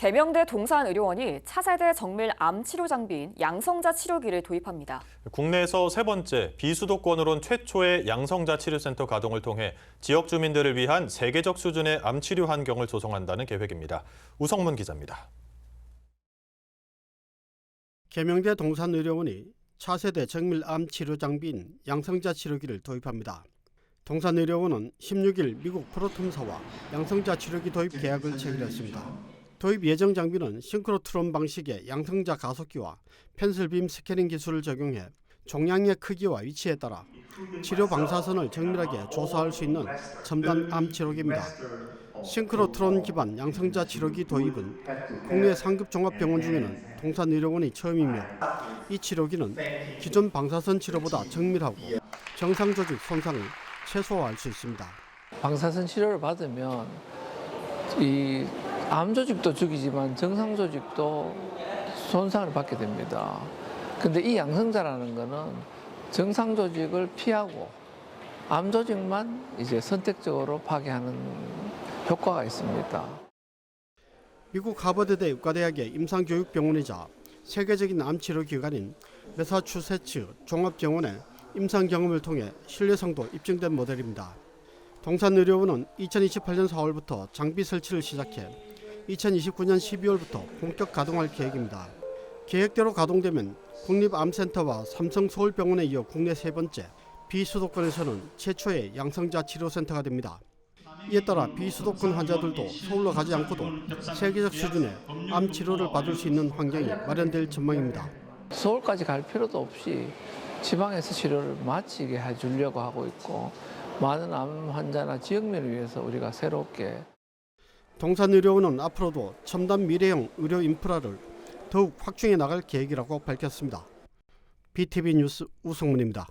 계명대 동산의료원이 차세대 정밀 암 치료 장비인 양성자 치료기를 도입합니다. 국내에서 세 번째 비수도권으론 최초의 양성자 치료센터 가동을 통해 지역 주민들을 위한 세계적 수준의 암 치료 환경을 조성한다는 계획입니다. 우성문 기자입니다. 계명대 동산의료원이 차세대 정밀 암 치료 장비인 양성자 치료기를 도입합니다. 동산의료원은 16일 미국 프로톰사와 양성자 치료기 도입 계약을 체결했습니다. 도입 예정 장비는 싱크로트론 방식의 양성자 가속기와 펜슬빔 스캐닝 기술을 적용해 종양의 크기와 위치에 따라 치료 방사선을 정밀하게 조사할 수 있는 첨단 암 치료기입니다. 싱크로트론 기반 양성자 치료기 도입은 국내 상급 종합병원 중에는 동산의료원이 처음이며 이 치료기는 기존 방사선 치료보다 정밀하고 정상 조직 손상을 최소화할 수 있습니다. 방사선 치료를 받으면 이 암 조직도 죽이지만 정상 조직도 손상을 받게 됩니다. 근데 이 양성자라는 거는 정상 조직을 피하고 암 조직만 이제 선택적으로 파괴하는 효과가 있습니다. 미국 하버드대 의과대학의 임상교육병원이자 세계적인 암치료 기관인 매사추세츠 종합병원의 임상 경험을 통해 신뢰성도 입증된 모델입니다. 동산의료원은 2028년 4월부터 장비 설치를 시작해 2029년 12월부터 본격 가동할 계획입니다. 계획대로 가동되면 국립암센터와 삼성서울병원에 이어 국내 세 번째, 비수도권에서는 최초의 양성자 치료센터가 됩니다. 이에 따라 비수도권 환자들도 서울로 가지 않고도 세계적 수준의 암 치료를 받을 수 있는 환경이 마련될 전망입니다. 서울까지 갈 필요도 없이 지방에서 치료를 마치게 해주려고 하고 있고 많은 암 환자나 지역민을 위해서 우리가 새롭게 동산의료원은 앞으로도 첨단 미래형 의료 인프라를 더욱 확충해 나갈 계획이라고 밝혔습니다. BTV 뉴스 우승문입니다.